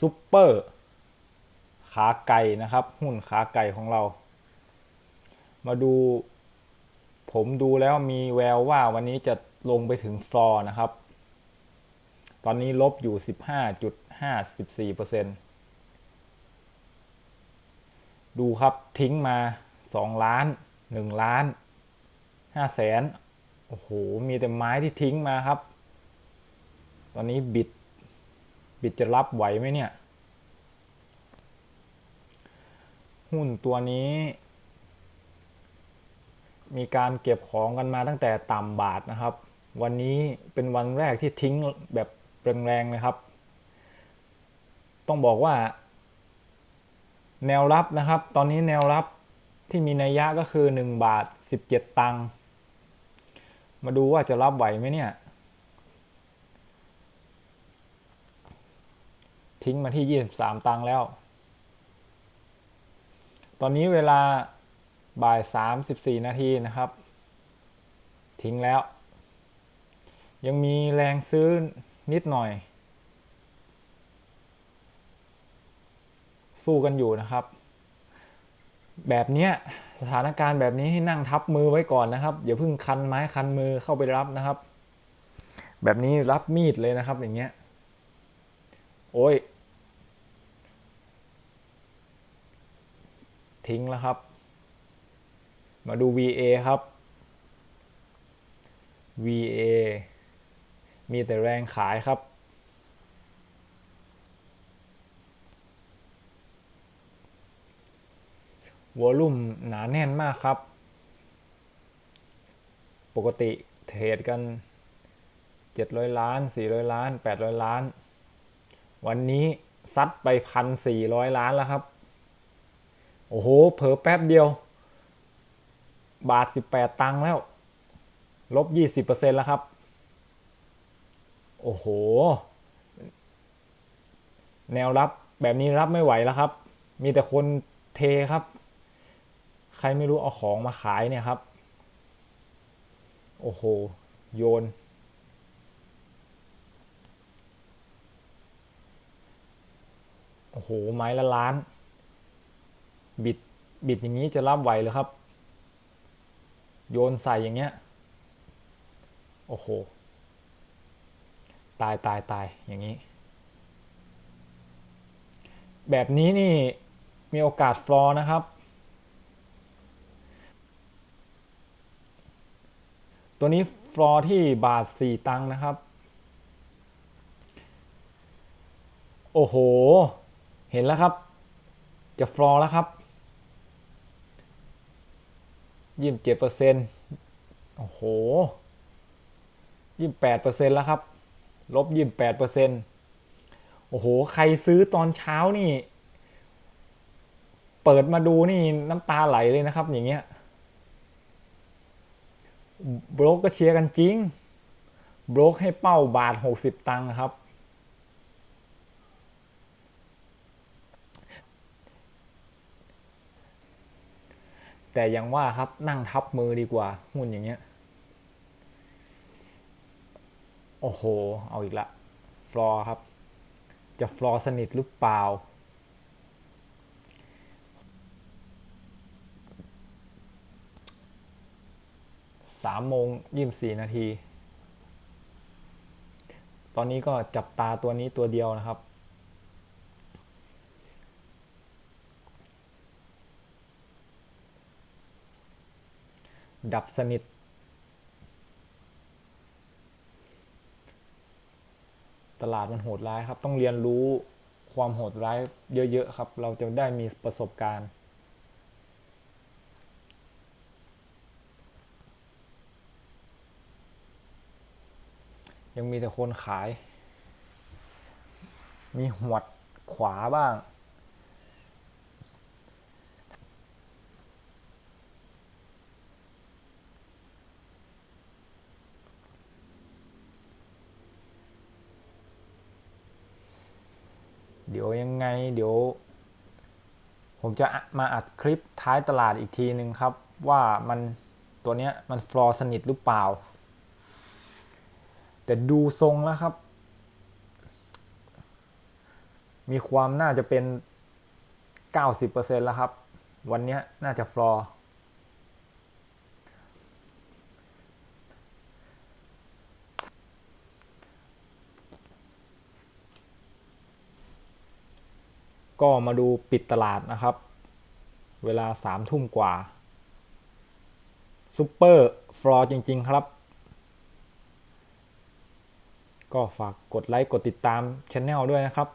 ซุปเปอร์ขาไก่นะครับ หุ้นขาไก่ของเรา มาดู ผมดูแล้วมีแววว่าวันนี้จะลงไปถึงฟลอร์นะครับ ตอนนี้ลบอยู่ 15.54%ดูครับทิ้งมา 2 ล้าน 1 ล้าน 5 แสน โอ้โห มีแต่ไม้ที่ทิ้งมาครับ ตอนนี้บิด บิดจะรับไหวไหมเนี่ย หุ้นตัวนี้ มีการเก็บของกันมาตั้งแต่ต่ำบาทนะครับ วันนี้เป็นวันแรกที่ทิ้งแบบแรงๆนะครับ ต้องบอกว่า แนวรับนะครับ ตอนนี้แนวรับที่มีนัยยะก็คือ 1 บาท 17 ตังค์มาดูว่าจะรับไหวไหมเนี่ย ทิ้งมาที่ 23 ตังค์แล้ว ตอนนี้เวลาบ่าย 34 นาทีนะครับ ทิ้งแล้ว ยังมีแรงซื้อนิดหน่อย สู้กันอยู่นะครับ แบบเนี้ยสถานการณ์แบบนี้ให้นั่งทับมือไว้ก่อนนะครับ อย่าเพิ่งคันไม้คันมือเข้าไปรับนะครับ แบบนี้รับมีดเลยนะครับอย่างเงี้ย โอ้ย ทิ้งแล้วครับ มาดู VA ครับ VA มีแต่แรงขายครับ วอลุ่มหนาแน่นมากครับ ปกติเทรดกัน 700 ล้าน 400 ล้าน 800 ล้าน วันนี้ซัดไป 1,400 ล้านแล้วครับ โอ้โห เผลอแป๊บเดียว บาท 18 ตังค์แล้ว ลบ 20%แล้วครับ โอ้โห แนวรับแบบนี้รับไม่ไหวแล้วครับ มีแต่คนเทครับ ใครไม่รู้เอาของมาขายเนี่ยครับ โอ้โห โยน โอ้โห ไม้ละล้าน บิดบิดอย่างนี้จะรับไหวหรือครับ โยนใส่อย่างเงี้ยโอ้โห ตายตายตายอย่างนี้ แบบนี้นี่มีโอกาสฟลอร์นะครับ ตัวนี้ฟลอร์ที่บาท 4 ตังค์นะครับ โอ้โห เห็นแล้วครับ จะฟลอร์แล้วครับ ยี่สิบเจ็ดเปอร์เซ็นต์โอ้โหยี่สิบแปดเปอร์เซ็นต์แล้วครับ ลบยี่สิบแปดเปอร์เซ็นต์โอ้โห ใครซื้อตอนเช้านี่ เปิดมาดูนี่น้ำตาไหลเลยนะครับ อย่างเงี้ยบล็อกก็เชียร์กันจริงบล็อกให้เป้าบาทหกสิบตังค์ครับ แต่ยังว่าครับนั่งทับมือดีกว่าหุ้นอย่างเงี้ย โอ้โห เอาอีกละฟลอร์ครับ จะฟลอร์สนิทหรือเปล่า สามโมงยี่สี่นาที ตอนนี้ก็จับตาตัวนี้ตัวเดียวนะครับ ดับสนิท ตลาดมันโหดร้ายครับ ต้องเรียนรู้ความโหดร้ายเยอะๆครับ เราจะได้มีประสบการณ์ยังมีแต่คนขาย มีหวดขวาบ้าง ดี๋ยวยังไง เดี๋ยว ผมจะมาอัดคลิปท้ายตลาดอีกทีหนึ่งครับ ว่ามันตัวเนี้ยมันฟลอร์สนิทหรือเปล่า แต่ดูทรงแล้วครับ มีความน่าจะเป็น 90%แล้วครับ วันนี้น่าจะฟลอร์ ก็มาดูปิดตลาดนะครับ เวลาสามทุ่มกว่าซูเปอร์ฟลอร์จริง ๆ ครับ ก็ฝากกดไลค์ กดติดตามช anel ด้วยนะครับ